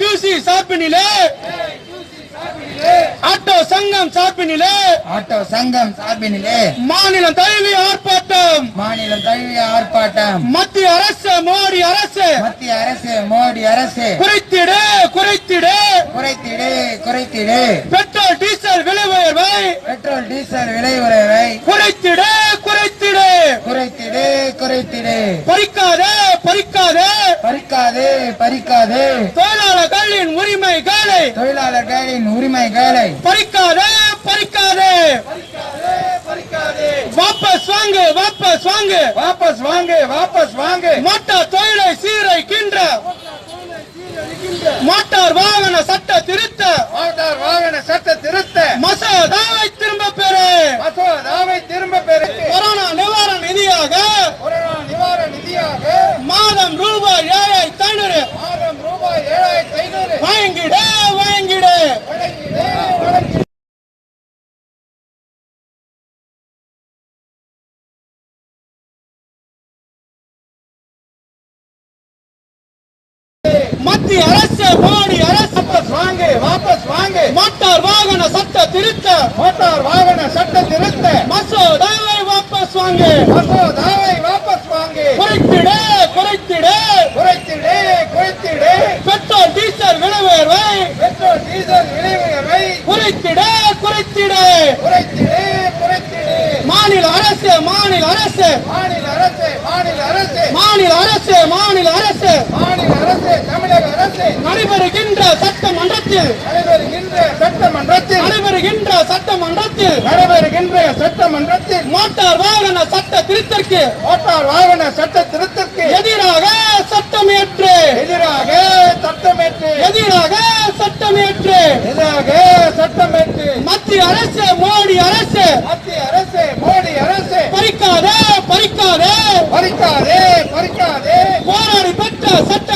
டியூசி சார்பினிலே auto சங்கம் சார்பினிலே auto சங்கம் சார்பினிலே மாநிலம் தழுவிய ஆர்ப்பாட்டம். மாநிலம் தழுவிய ஆர்ப்பாட்டம். மத்திய அரசு மோடி அரசு. மத்திய அரசு மோடி அரசு. குறைத்திடு குறைத்திடு. குறைத்திடு குறைத்திடு. பெட்ரோல் டீசல் விலை உயர்வை. பெட்ரோல் டீசல் விலை உயர்வை. குறைத்திடு குறைத்திடு குறைத்திடு குறைத்திடு பறிக்காதே பறிக்காதே பறிக்காது. தொழிலாளர்களின் உரிமைகளை தொழிலாளர்களின் உரிமைகளை. பறிக்காதே பறிக்காதே. வாபஸ் வாங்கு வாபஸ் வாங்கு. வாபஸ் வாங்கு வாபஸ் வாங்கு. மோட்டார் மத்திய அரசு மோடி அரசு. வாபஸ் வாங்கு வாபஸ் வாங்கு. மோட்டார் வாகன சட்ட திருத்த. மோட்டார் வாகன சட்ட திருத்த. மசோதாவை வாபஸ் வாங்கு. மசோதாவை வாபஸ் வாங்கு. குறைத்திடு குறைத்திடு. குறைத்திடு குறைத்திடு. பெட்ரோல் டீசல் விலை உயர்வை பெட்ரோல் டீசல் விலை உயர்வை குறைத்திடு குறைத்திடு. குறைத்திடு குறைத்திடு. மாநில அரசு மாநில அரசு. மாநில அரசு மாநில அரசு. மாநில அரசு மாநில அரசு. மாநில நடைபெறுகின்ற சட்டமன்றத்தில் நடைபெறுகின்ற சட்டமன்றத்தில் நடைபெறுகின்ற சட்டமன்றத்தில் நடைபெறுகின்ற சட்டமன்றத்தில் மோட்டார் வாகன சட்ட திருத்தற்கு மோட்டார் வாகன சட்ட திருத்தத்திற்கு எதிராக சட்டமேற்று எதிராக சட்டமேற்று எதிராக சட்டமேற்று எதிராக சட்டமேற்று மத்திய அரசு மோடி அரசு மத்திய அரசு மோடி அரசு பறிக்காதே பறிக்காதே. பறிக்காதே பறிக்காதே. போராடி பெற்ற சட்டங்களை